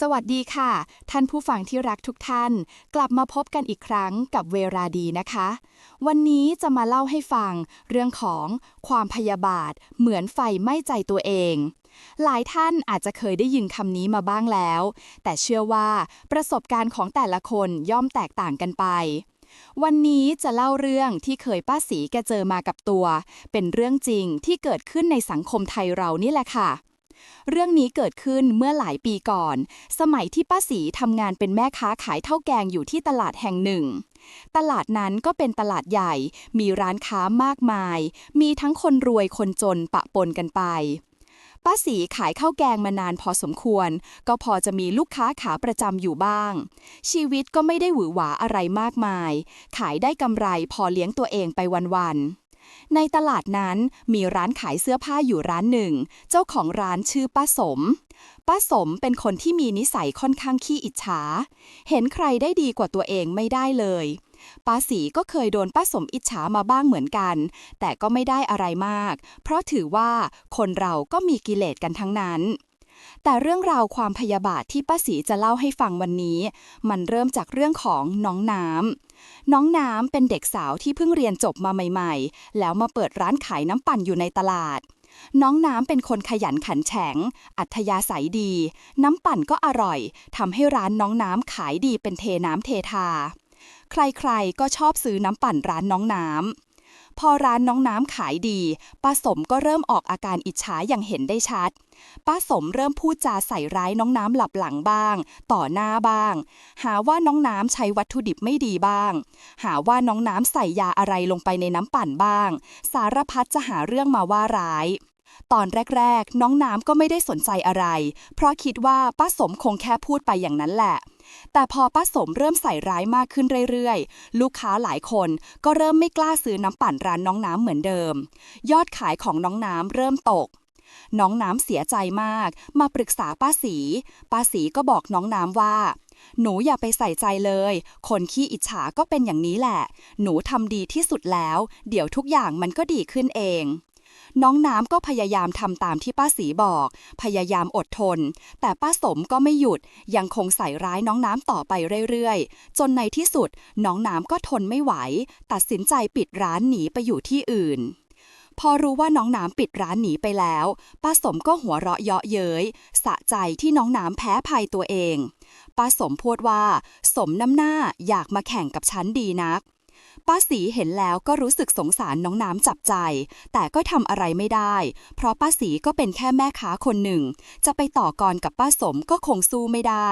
สวัสดีค่ะ ท่านผู้ฟังที่รักทุกท่าน กลับมาพบกันอีกครั้งกับเวลาดีนะคะ วันนี้จะมาเล่าให้ฟังเรื่องของความพยาบาท เหมือนไฟไหม้ใจตัวเอง หลายท่านอาจจะเคยได้ยินคำนี้มาบ้างแล้ว แต่เชื่อว่าประสบการณ์ของแต่ละคนย่อมแตกต่างกันไปวันนี้จะเล่าเรื่องที่เคยป้าสีแกเจอมากับตัว เป็นเรื่องจริงที่เกิดขึ้นในสังคมไทยเรานี่แหละค่ะ เรื่องนี้เกิดขึ้นเมื่อหลายปีก่อน สมัยที่ป้าสีทำงานเป็นแม่ค้าขายเท่าแกงอยู่ที่ตลาดแห่งหนึ่ง ตลาดนั้นก็เป็นตลาดใหญ่ มีร้านค้ามากมาย มีทั้งคนรวยคนจนปะปนกันไปป้าสีขายข้าวแกงมานานพอสมควร ก็พอจะมีลูกค้าขาประจำอยู่บ้าง ชีวิตก็ไม่ได้หวือหวาอะไรมากมาย ขายได้กำไรพอเลี้ยงตัวเองไปวันๆ ในตลาดนั้นมีร้านขายเสื้อผ้าอยู่ร้านหนึ่ง เจ้าของร้านชื่อป้าสม ป้าสมเป็นคนที่มีนิสัยค่อนข้างขี้อิจฉา เห็นใครได้ดีกว่าตัวเองไม่ได้เลยป้าสีก็เคยโดนป้าสมอิจฉามาบ้างเหมือนกัน แต่ก็ไม่ได้อะไรมาก เพราะถือว่าคนเราก็มีกิเลสกันทั้งนั้น แต่เรื่องราวความพยาบาทที่ป้าสีจะเล่าให้ฟังวันนี้ มันเริ่มจากเรื่องของน้องน้ำน้องน้ำเป็นเด็กสาวที่เพิ่งเรียนจบมาใหม่ ๆ แล้วมาเปิดร้านขายน้ำปั่นอยู่ในตลาด น้องน้ำเป็นคนขยันขันแข็ง อัธยาศัยดี น้ำปั่นก็อร่อยทำให้ร้านน้องน้ำขายดีเป็นเทน้ำเททา ใครๆก็ชอบซื้อน้ำปั่นร้านน้องน้ำ พอร้านน้องน้ำขายดี ป้าสมก็เริ่มออกอาการอิจฉาอย่างเห็นได้ชัด ป้าสมเริ่มพูดจาใส่ร้ายน้องน้ำหลับหลังบ้าง ต่อหน้าบ้าง หาว่าน้องน้ำใช้วัตถุดิบไม่ดีบ้าง หาว่าน้องน้ำใส่ยาอะไรลงไปในน้ำปั่นบ้าง สารพัดจะหาเรื่องมาว่าร้าย ตอนแรก ๆ น้องน้ำก็ไม่ได้สนใจอะไร เพราะคิดว่าป้าสมคงแค่พูดไปอย่างนั้นแหละ แต่พอป้าสมเริ่มใส่ร้ายมากขึ้นเรื่อยๆ ลูกค้าหลายคนก็เริ่มไม่กล้าซื้อน้ำปั่นร้านน้องน้ำเหมือนเดิม ยอดขายของน้องน้ำเริ่มตก น้องน้ำเสียใจมาก มาปรึกษาป้าสีป้าสีก็บอกน้องน้ำว่าหนูอย่าไปใส่ใจเลย คนขี้อิจฉาก็เป็นอย่างนี้แหละ หนูทำดีที่สุดแล้ว เดี๋ยวทุกอย่างมันก็ดีขึ้นเอง น้องน้ำก็พยายามทำตามที่ป้าสีบอก พยายามอดทน แต่ป้าสมก็ไม่หยุด ยังคงใส่ร้ายน้องน้ำต่อไปเรื่อยๆ จนในที่สุดน้องน้ำก็ทนไม่ไหว ตัดสินใจปิดร้านหนีไปอยู่ที่อื่นพอรู้ว่าน้องน้ำปิดร้านหนีไปแล้ว ป้าสมก็หัวเราะเยาะเย้ย สะใจที่น้องน้ำแพ้ภัยตัวเอง ป้าสมพูดว่า สมน้ำหน้าอยากมาแข่งกับฉันดีนัก ป้าสีเห็นแล้วก็รู้สึกสงสารน้องน้ำจับใจ แต่ก็ทำอะไรไม่ได้ เพราะป้าสีก็เป็นแค่แม่ค้าคนหนึ่ง จะไปต่อกรกับป้าสมก็คงสู้ไม่ได้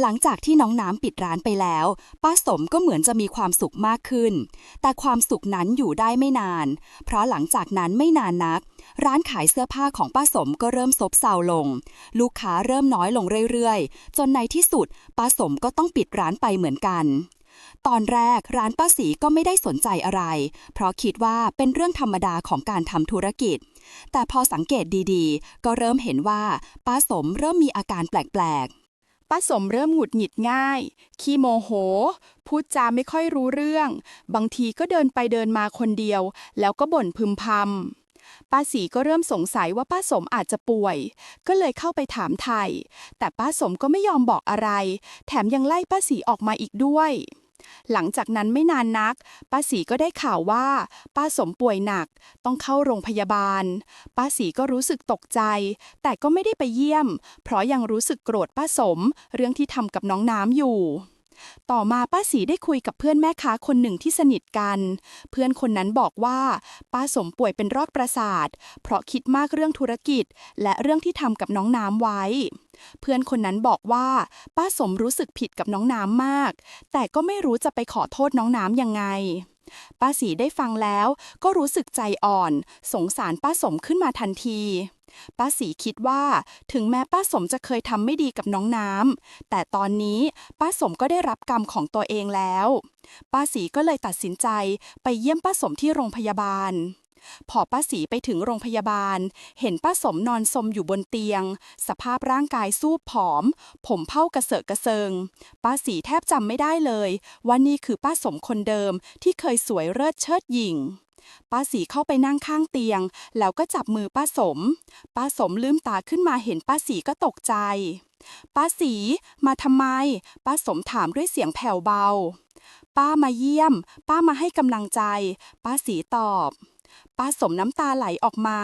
หลังจากที่น้องน้ำปิดร้านไปแล้ว ป้าสมก็เหมือนจะมีความสุขมากขึ้น แต่ความสุขนั้นอยู่ได้ไม่นาน เพราะหลังจากนั้นไม่นานนัก ร้านขายเสื้อผ้าของป้าสมก็เริ่มซบเซาลง ลูกค้าเริ่มน้อยลงเรื่อยๆ จนในที่สุดป้าสมก็ต้องปิดร้านไปเหมือนกัน ตอนแรกร้านป้าสีก็ไม่ได้สนใจอะไร เพราะคิดว่าเป็นเรื่องธรรมดาของการทำธุรกิจ แต่พอสังเกตดีๆ ก็เริ่มเห็นว่าป้าสมเริ่มมีอาการแปลกๆ ป้าสมเริ่มหงุดหงิดง่าย ขี้โมโห พูดจาไม่ค่อยรู้เรื่อง บางทีก็เดินไปเดินมาคนเดียว แล้วก็บ่นพึมพำป้าสีก็เริ่มสงสัยว่าป้าสมอาจจะป่วย ก็เลยเข้าไปถามไทย แต่ป้าสมก็ไม่ยอมบอกอะไร แถมยังไล่ป้าสีออกมาอีกด้วย หลังจากนั้นไม่นานนัก ป้าสีก็ได้ข่าวว่า ป้าสมป่วยหนัก ต้องเข้าโรงพยาบาล ป้าสีก็รู้สึกตกใจ แต่ก็ไม่ได้ไปเยี่ยม เพราะยังรู้สึกโกรธป้าสม เรื่องที่ทำกับน้องน้ำอยู่ ต่อมาป้าสีได้คุยกับเพื่อนแม่ค้าคนหนึ่งที่สนิทกัน เพื่อนคนนั้นบอกว่าป้าสมป่วยเป็นโรคประสาท เพราะคิดมากเรื่องธุรกิจ และเรื่องที่ทำกับน้องน้ำไว้ เพื่อนคนนั้นบอกว่า ป้าสมรู้สึกผิดกับน้องน้ำมาก แต่ก็ไม่รู้จะไปขอโทษน้องน้ำยังไง ป้าสีได้ฟังแล้วก็รู้สึกใจอ่อน สงสารป้าสมขึ้นมาทันที ป้าสีคิดว่า ถึงแม้ป้าสมจะเคยทำไม่ดีกับน้องน้ำแต่ตอนนี้ป้าสมก็ได้รับกรรมของตัวเองแล้ว ป้าสีก็เลยตัดสินใจไปเยี่ยมป้าสมที่โรงพยาบาล พอป้าสีไปถึงโรงพยาบาล เห็นป้าสมนอนสมอยู่บนเตียง สภาพร่างกายสู้ผอม ผมเผ้ากระเสอะกระเซิง ป้าสีแทบจำไม่ได้เลยว่านี่คือป้าสมคนเดิมที่เคยสวยเลิศเชิดหยิ่งป้าสีเข้าไปนั่งข้างเตียง แล้วก็จับมือป้าสม ป้าสมลืมตาขึ้นมาเห็นป้าสีก็ตกใจ ป้าสีมาทำไม ป้าสมถามด้วยเสียงแผ่วเบา ป้ามาเยี่ยม ป้ามาให้กำลังใจ ป้าสีตอบ ป้าสมน้ำตาไหลออกมา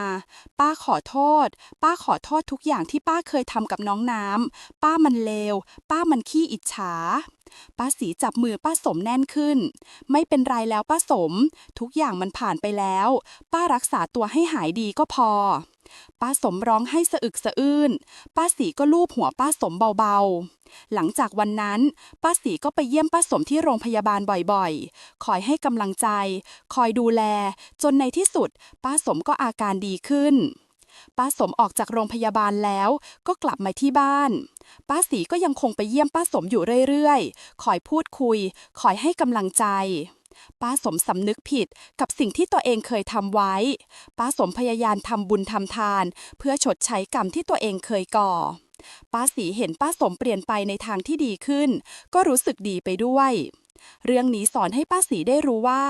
ป้าขอโทษ ป้าขอโทษทุกอย่างที่ป้าเคยทำกับน้องน้ำ ป้ามันเลว ป้ามันขี้อิจฉา ป้าสีจับมือป้าสมแน่นขึ้น ไม่เป็นไรแล้วป้าสม ทุกอย่างมันผ่านไปแล้ว ป้ารักษาตัวให้หายดีก็พอ ป้าสมร้องให้สะอึกสะอื้น ป้าสีก็ลูบหัวป้าสมเบาๆ หลังจากวันนั้น ป้าสีก็ไปเยี่ยมป้าสมที่โรงพยาบาลบ่อยๆ คอยให้กำลังใจ คอยดูแล จนในที่สุด ป้าสมก็อาการดีขึ้น ป้าสมออกจากโรงพยาบาลแล้วก็กลับมาที่บ้าน ป้าสีก็ยังคงไปเยี่ยมป้าสมอยู่เรื่อยๆ คอยพูดคุย คอยให้กำลังใจ ป้าสมสำนึกผิดกับสิ่งที่ตัวเองเคยทำไว้ ป้าสมพยายามทำบุญทำทาน เพื่อชดใช้กรรมที่ตัวเองเคยก่อ ป้าสีเห็นป้าสมเปลี่ยนไปในทางที่ดีขึ้น ก็รู้สึกดีไปด้วย เรื่องนี้สอนให้ป้าสีได้รู้ว่า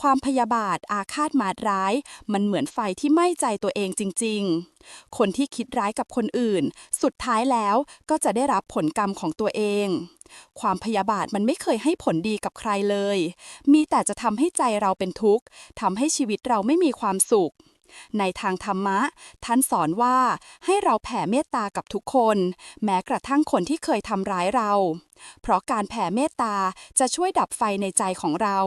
ความพยาบาทอาฆาตมาดร้าย มันเหมือนไฟที่ไหม้ใจตัวเองจริง ๆ คนที่คิดร้ายกับคนอื่น สุดท้ายแล้วก็จะได้รับผลกรรมของตัวเอง ความพยาบาทมันไม่เคยให้ผลดีกับใครเลย มีแต่จะทำให้ใจเราเป็นทุกข์ทำให้ชีวิตเราไม่มีความสุข ในทางธรรมะ ท่านสอนว่าให้เราแผ่เมตตากับทุกคน แม้กระทั่งคนที่เคยทำร้ายเรา เพราะการแผ่เมตตาจะช่วยดับไฟในใจของเรา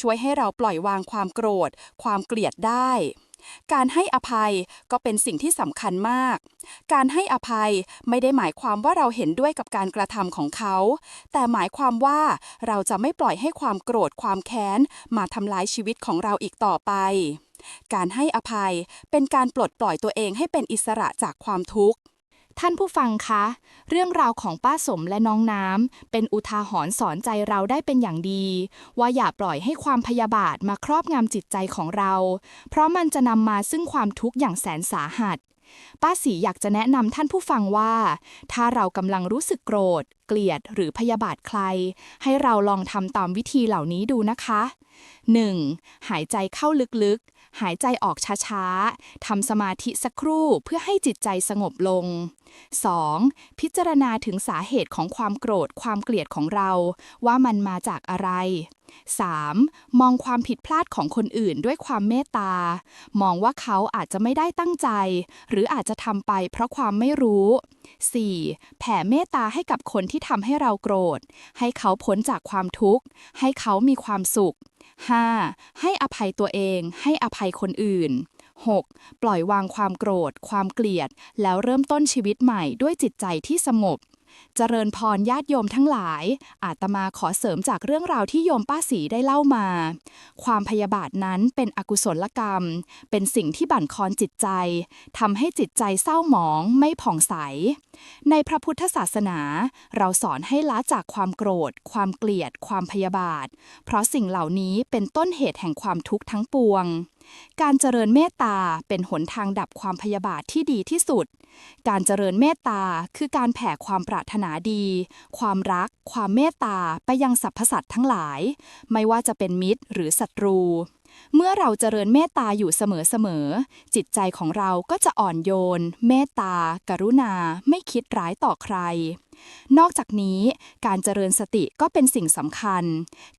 ช่วยให้เราปล่อยวางความโกรธ ความเกลียดได้ การให้อภัยก็เป็นสิ่งที่สำคัญมาก การให้อภัยไม่ได้หมายความว่าเราเห็นด้วยกับการกระทำของเขา แต่หมายความว่าเราจะไม่ปล่อยให้ความโกรธความแค้น มาทำลายชีวิตของเราอีกต่อไป การให้อภัยเป็นการปลดปล่อยตัวเองให้เป็นอิสระจากความทุกข์ ท่านผู้ฟังคะ เรื่องราวของป้าสมและน้องน้ำ เป็นอุทาหรณ์สอนใจเราได้เป็นอย่างดี ว่าอย่าปล่อยให้ความพยาบาทมาครอบงำจิตใจของเรา เพราะมันจะนำมาซึ่งความทุกข์อย่างแสนสาหัส ป้าสีอยากจะแนะนำท่านผู้ฟังว่า ถ้าเรากำลังรู้สึกโกรธ เกลียดหรือพยาบาทใคร ให้เราลองทำตามวิธีเหล่านี้ดูนะคะ 1. หายใจเข้าลึกๆ หายใจออกช้าๆ ทำสมาธิสักครู่เพื่อให้จิตใจสงบลง 2. พิจารณาถึงสาเหตุของความโกรธความเกลียดของเรา ว่ามันมาจากอะไร 3. มองความผิดพลาดของคนอื่นด้วยความเมตตา มองว่าเขาอาจจะไม่ได้ตั้งใจ หรืออาจจะทำไปเพราะความไม่รู้ 4. แผ่เมตตาให้กับคนที่ทำให้เราโกรธ ให้เขาพ้นจากความทุกข์ ให้เขามีความสุข 5. ให้อภัยตัวเอง ให้อภัยคนอื่น 6. ปล่อยวางความโกรธ ความเกลียด แล้วเริ่มต้นชีวิตใหม่ด้วยจิตใจที่สงบเจริญพรญาติโยมทั้งหลาย อาตมาขอเสริมจากเรื่องราวที่โยมป้าสีได้เล่ามา ความพยาบาทนั้นเป็นอกุศลกรรม เป็นสิ่งที่บั่นคอนจิตใจทำให้จิตใจเศร้าหมองไม่ผ่องใส ในพระพุทธศาสนา เราสอนให้ละจากความโกรธ ความเกลียด ความพยาบาท เพราะสิ่งเหล่านี้เป็นต้นเหตุแห่งความทุกข์ทั้งปวง การเจริญเมตตาเป็นหนทางดับความพยาบาทที่ดีที่สุด การเจริญเมตตาคือการแผ่ความปรารถนาดี ความรัก ความเมตตาไปยังสรรพสัตว์ทั้งหลาย ไม่ว่าจะเป็นมิตรหรือศัตรู เมื่อเราเจริญเมตตาอยู่เสมอๆ จิตใจของเราก็จะอ่อนโยน เมตตา กรุณา ไม่คิดร้ายต่อใคร นอกจากนี้การเจริญสติก็เป็นสิ่งสำคัญ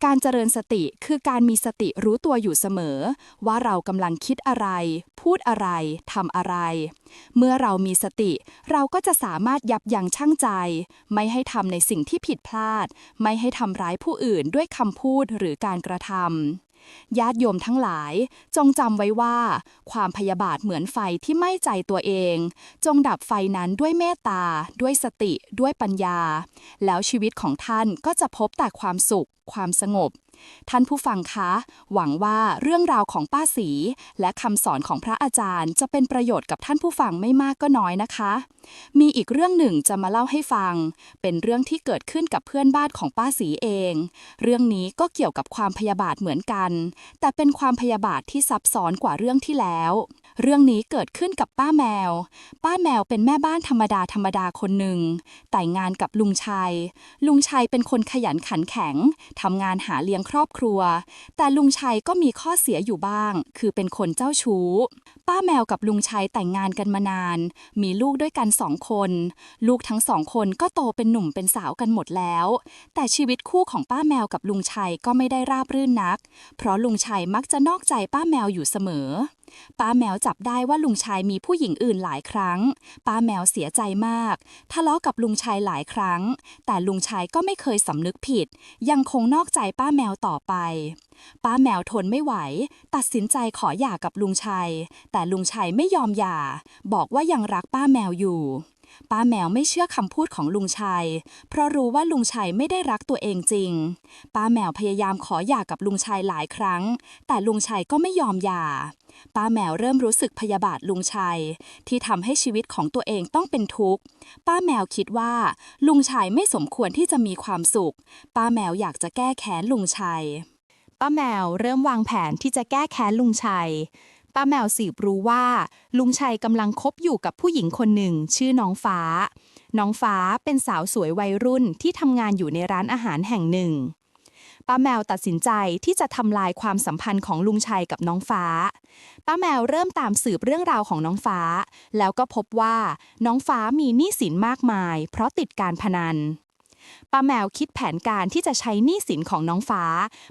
การเจริญสติคือการมีสติรู้ตัวอยู่เสมอ ว่าเรากำลังคิดอะไร พูดอะไรทำอะไร เมื่อเรามีสติเราก็จะสามารถยับยั้งชั่งใจ ไม่ให้ทำในสิ่งที่ผิดพลาด ไม่ให้ทำร้ายผู้อื่นด้วยคำพูดหรือการกระทำ ญาติโยมทั้งหลาย จงจำไว้ว่า ความพยาบาทเหมือนไฟที่ไหม้ใจตัวเอง จงดับไฟนั้นด้วยเมตตา ด้วยสติ ด้วยปัญญา แล้วชีวิตของท่านก็จะพบแต่ความสุข ความสงบ ท่านผู้ฟังคะ หวังว่าเรื่องราวของป้าสี และคำสอนของพระอาจารย์ จะเป็นประโยชน์กับท่านผู้ฟังไม่มากก็น้อยนะคะ มีอีกเรื่องหนึ่งจะมาเล่าให้ฟัง เป็นเรื่องที่เกิดขึ้นกับเพื่อนบ้านของป้าสีเอง เรื่องนี้ก็เกี่ยวกับความพยาบาทเหมือนกัน แต่เป็นความพยาบาทที่ซับซ้อนกว่าเรื่องที่แล้ว เรื่องนี้เกิดขึ้นกับป้าแมว ป้าแมวเป็นแม่บ้านธรรมดาธรรมดาคนหนึ่ง แต่งงานกับลุงชัย ลุงชัยเป็นคนขยันขันแข็งทำงานหาเลี้ยงครอบครัว แต่ลุงชัยก็มีข้อเสียอยู่บ้าง คือเป็นคนเจ้าชู้ ป้าแมวกับลุงชัยแต่งงานกันมานาน มีลูกด้วยกันสองคน ลูกทั้งสองคนก็โตเป็นหนุ่มเป็นสาวกันหมดแล้ว แต่ชีวิตคู่ของป้าแมวกับลุงชัยก็ไม่ได้ราบรื่นนัก เพราะลุงชัยมักจะนอกใจป้าแมวอยู่เสมอ ป้าแมวจับได้ว่าลุงชายมีผู้หญิงอื่นหลายครั้ง ป้าแมวเสียใจมาก ทะเลาะกับลุงชายหลายครั้ง แต่ลุงชายก็ไม่เคยสำนึกผิด ยังคงนอกใจป้าแมวต่อไป ป้าแมวทนไม่ไหว ตัดสินใจขอหย่ากับลุงชัย แต่ลุงชัยไม่ยอมหย่า บอกว่ายังรักป้าแมวอยู่ ป้าแมวไม่เชื่อคำพูดของลุงชัย เพราะรู้ว่าลุงชัยไม่ได้รักตัวเองจริง ป้าแมวพยายามขอหย่ากับลุงชัยหลายครั้ง แต่ลุงชัยก็ไม่ยอมหย่า ป้าแมวเริ่มรู้สึกพยาบาทลุงชัย ที่ทำให้ชีวิตของตัวเองต้องเป็นทุกข์ ป้าแมวคิดว่า ลุงชัยไม่สมควรที่จะมีความสุข ป้าแมวอยากจะแก้แค้นลุงชัย ป้าแมวเริ่มวางแผนที่จะแก้แค้นลุงชัย ป้าแมวสืบรู้ว่า ลุงชัยกำลังคบอยู่กับผู้หญิงคนหนึ่ง ชื่อน้องฟ้า น้องฟ้าเป็นสาวสวยวัยรุ่นที่ทำงานอยู่ในร้านอาหารแห่งหนึ่ง ป้าแมวตัดสินใจที่จะทำลายความสัมพันธ์ของลุงชัยกับน้องฟ้า ป้าแมวเริ่มตามสืบเรื่องราวของน้องฟ้า แล้วก็พบว่าน้องฟ้ามีหนี้สินมากมาย เพราะติดการพนัน ป้าแมวคิดแผนการที่จะใช้หนี้สินของน้องฟ้า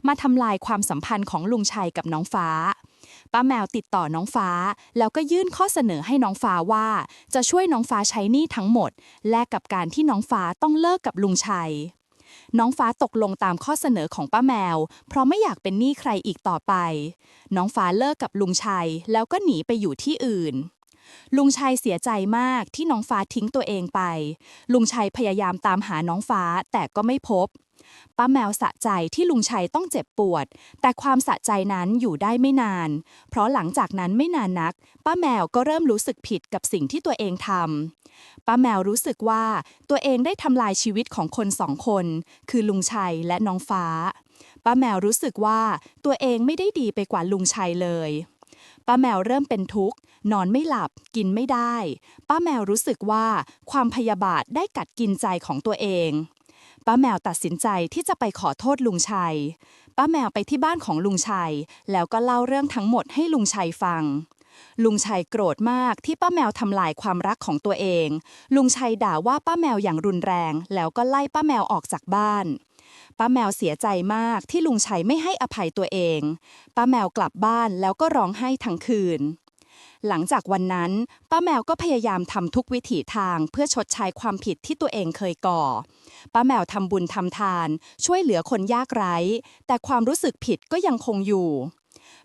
มาทำลายความสัมพันธ์ของลุงชัยกับน้องฟ้า ป้าแมวติดต่อน้องฟ้า แล้วก็ยื่นข้อเสนอให้น้องฟ้าว่า จะช่วยน้องฟ้าใช้หนี้ทั้งหมด แลกกับการที่น้องฟ้าต้องเลิกกับลุงชัยน้องฟ้าตกลงตามข้อเสนอของป้าแมว เพราะไม่อยากเป็นหนี้ใครอีกต่อไป น้องฟ้าเลิกกับลุงชัย แล้วก็หนีไปอยู่ที่อื่น ลุงชัยเสียใจมากที่น้องฟ้าทิ้งตัวเองไป ลุงชัยพยายามตามหาน้องฟ้าแต่ก็ไม่พบ ป้าแมวสะใจที่ลุงชัยต้องเจ็บปวด แต่ความสะใจนั้นอยู่ได้ไม่นาน เพราะหลังจากนั้นไม่นานนัก ป้าแมวก็เริ่มรู้สึกผิดกับสิ่งที่ตัวเองทำป้าแมวรู้สึกว่าตัวเองได้ทำลายชีวิตของคนสองคน คือลุงชัยและน้องฟ้า ป้าแมวรู้สึกว่าตัวเองไม่ได้ดีไปกว่าลุงชัยเลย ป้าแมวเริ่มเป็นทุกข์ นอนไม่หลับ กินไม่ได้ ป้าแมวรู้สึกว่าความพยาบาทได้กัดกินใจของตัวเองป้าแมวตัดสินใจที่จะไปขอโทษลุงชัย ป้าแมวไปที่บ้านของลุงชัย แล้วก็เล่าเรื่องทั้งหมดให้ลุงชัยฟัง ลุงชัยโกรธมากที่ป้าแมวทำลายความรักของตัวเอง ลุงชัยด่าว่าป้าแมวอย่างรุนแรง แล้วก็ไล่ป้าแมวออกจากบ้าน ป้าแมวเสียใจมากที่ลุงชัยไม่ให้อภัยตัวเอง ป้าแมวกลับบ้านแล้วก็ร้องไห้ทั้งคืน หลังจากวันนั้น ป้าแมวก็พยายามทำทุกวิถีทางเพื่อชดใช้ความผิดที่ตัวเองเคยก่อ ป้าแมวทำบุญทำทาน ช่วยเหลือคนยากไร้ แต่ความรู้สึกผิดก็ยังคงอยู่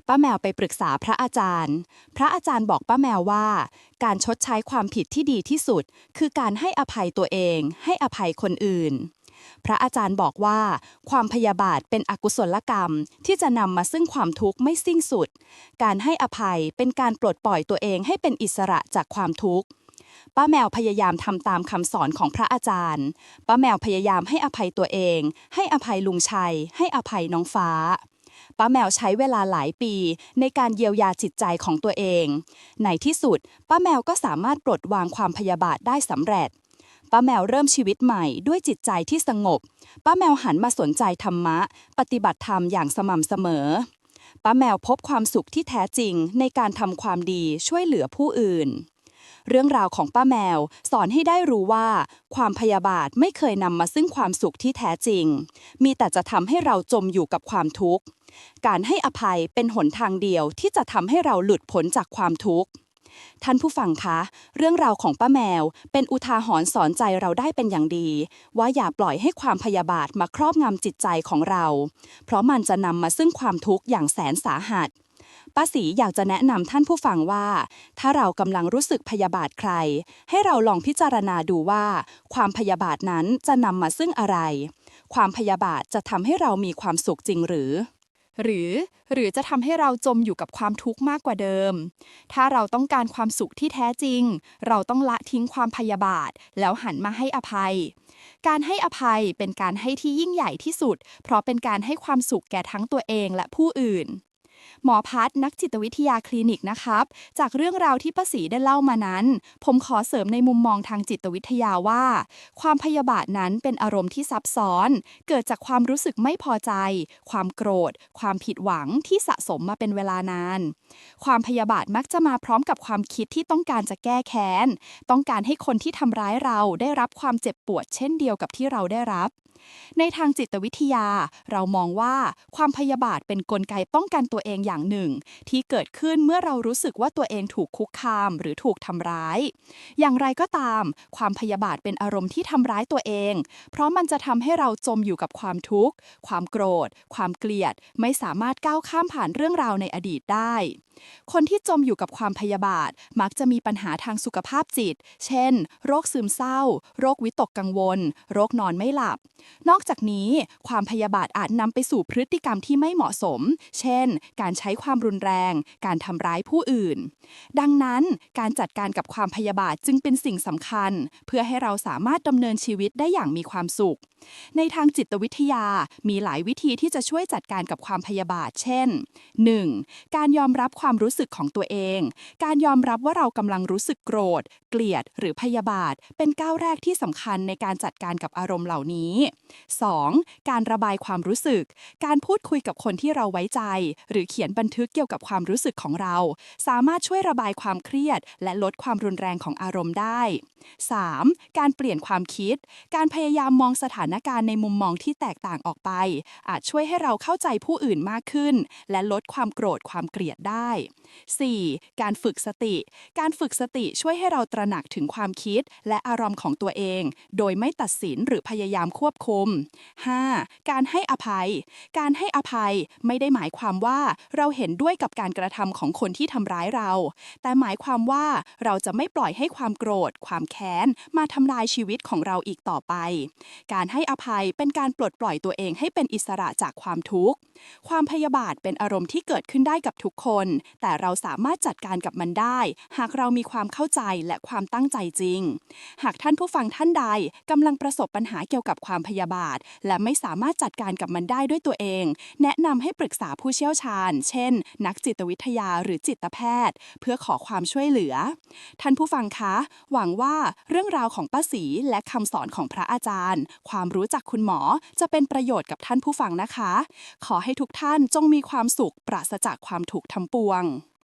ป้าแมวไปปรึกษาพระอาจารย์ พระอาจารย์บอกป้าแมวว่า การชดใช้ความผิดที่ดีที่สุด คือการให้อภัยตัวเอง ให้อภัยคนอื่น พระอาจารย์บอกว่า ความพยาบาทเป็นอกุศลกรรมที่จะนำมาซึ่งความทุกข์ไม่สิ้นสุด การให้อภัยเป็นการปลดปล่อยตัวเองให้เป็นอิสระจากความทุกข์ป้าแมวพยายามทำตามคำสอนของพระอาจารย์ ป้าแมวพยายามให้อภัยตัวเอง ให้อภัยลุงชัย ให้อภัยน้องฟ้า ป้าแมวใช้เวลาหลายปีในการเยียวยาจิตใจของตัวเอง ในที่สุด ป้าแมวก็สามารถปลดวางความพยาบาทได้สำเร็จ ป้าแมวเริ่มชีวิตใหม่ด้วยจิตใจที่สงบ ป้าแมวหันมาสนใจธรรมะ ปฏิบัติธรรมอย่างสม่ำเสมอ ป้าแมวพบความสุขที่แท้จริงในการทำความดีช่วยเหลือผู้อื่น เรื่องราวของป้าแมวสอนให้ได้รู้ว่า ความพยาบาทไม่เคยนำมาซึ่งความสุขที่แท้จริง มีแต่จะทำให้เราจมอยู่กับความทุกข์ การให้อภัยเป็นหนทางเดียวที่จะทำให้เราหลุดพ้นจากความทุกข์ ท่านผู้ฟังคะ เรื่องราวของป้าแมว เป็นอุทาหรณ์สอนใจเราได้เป็นอย่างดี ว่าอย่าปล่อยให้ความพยาบาทมาครอบงำจิตใจของเรา เพราะมันจะนำมาซึ่งความทุกข์อย่างแสนสาหัสป้าศรีอยากจะแนะนำท่านผู้ฟังว่า ถ้าเรากำลังรู้สึกพยาบาทใคร ให้เราลองพิจารณาดูว่า ความพยาบาทนั้นจะนำมาซึ่งอะไร ความพยาบาทจะทำให้เรามีความสุขจริงหรือ หรือหรือจะทำให้เราจมอยู่กับความทุกข์มากกว่าเดิม ถ้าเราต้องการความสุขที่แท้จริง เราต้องละทิ้งความพยาบาท แล้วหันมาให้อภัย การให้อภัยเป็นการให้ที่ยิ่งใหญ่ที่สุด เพราะเป็นการให้ความสุขแก่ทั้งตัวเองและผู้อื่น หมอพัฒนักจิตวิทยาคลินิกนะครับ จากเรื่องราวที่ป้าศรีได้เล่ามานั้น ผมขอเสริมในมุมมองทางจิตวิทยาว่า ความพยาบาทนั้นเป็นอารมณ์ที่ซับซ้อน เกิดจากความรู้สึกไม่พอใจ ความโกรธ ความผิดหวังที่สะสมมาเป็นเวลานาน ความพยาบาทมักจะมาพร้อมกับความคิดที่ต้องการจะแก้แค้น ต้องการให้คนที่ทำร้ายเราได้รับความเจ็บปวดเช่นเดียวกับที่เราได้รับ ในทางจิตวิทยา เรามองว่าความพยาบาทเป็นนกลไกป้องกันตัวเองอย่างหนึ่ง ที่เกิดขึ้นเมื่อเรารู้สึกว่าตัวเองถูกคุกคามหรือถูกทำร้าย อย่างไรก็ตาม ความพยาบาทเป็นอารมณ์ที่ทำร้ายตัวเอง เพราะมันจะทำให้เราจมอยู่กับความทุกข์ ความโกรธ ความเกลียด ไม่สามารถก้าวข้ามผ่านเรื่องราวในอดีตได้ คนที่จมอยู่กับความพยาบาทมักจะมีปัญหาทางสุขภาพจิต เช่น โรคซึมเศร้า โรควิตกกังวล โรคนอนไม่หลับนอกจากนี้ ความพยาบาทอาจนำไปสู่พฤติกรรมที่ไม่เหมาะสม เช่น การใช้ความรุนแรง การทำร้ายผู้อื่น ดังนั้นการจัดการกับความพยาบาทจึงเป็นสิ่งสำคัญ เพื่อให้เราสามารถดำเนินชีวิตได้อย่างมีความสุข ในทางจิตวิทยามีหลายวิธีที่จะช่วยจัดการกับความพยาบาท เช่น 1. การยอมรับความรู้สึกของตัวเอง การยอมรับว่าเรากำลังรู้สึกโกรธ เกลียด หรือพยาบาท เป็นก้าวแรกที่สำคัญในการจัดการกับอารมณ์เหล่านี้ 2. การระบายความรู้สึก การพูดคุยกับคนที่เราไว้ใจ หรือเขียนบันทึกเกี่ยวกับความรู้สึกของเรา สามารถช่วยระบายความเครียด และลดความรุนแรงของอารมณ์ได้ 3. การเปลี่ยนความคิด การพยายามมองสถานการณ์ในมุมมองที่แตกต่างออกไป อาจช่วยให้เราเข้าใจผู้อื่นมากขึ้น และลดความโกรธความเกลียดได้ 4. การฝึกสติ การฝึกสติช่วยให้เราตระหนักถึงความคิด และอารมณ์ของตัวเอง โดยไม่ตัดสินหรือพยายามควบคม 5. การให้อภัย การให้อภัยไม่ได้หมายความว่าเราเห็นด้วยกับการกระทำของคนที่ทำร้ายเรา แต่หมายความว่าเราจะไม่ปล่อยให้ความโกรธ ความแค้น มาทำลายชีวิตของเราอีกต่อไป การให้อภัยเป็นการปลดปล่อยตัวเองให้เป็นอิสระจากความทุกข์ ความพยาบาทเป็นอารมณ์ที่เกิดขึ้นได้กับทุกคน แต่เราสามารถจัดการกับมันได้ หากเรามีความเข้าใจและความตั้งใจจริง หากท่านผู้ฟังท่านใดกำลังประสบปัญหาเกี่ยวกับความพยาบาท และไม่สามารถจัดการกับมันได้ด้วยตัวเอง แนะนำให้ปรึกษาผู้เชี่ยวชาญ เช่น นักจิตวิทยาหรือจิตแพทย์ เพื่อขอความช่วยเหลือ ท่านผู้ฟังคะ หวังว่าเรื่องราวของป้าศรีและคำสอนของพระอาจารย์ ความรู้จากคุณหมอจะเป็นประโยชน์กับท่านผู้ฟังนะคะ ขอให้ทุกท่านจงมีความสุขปราศจากความถูกทั้งปวง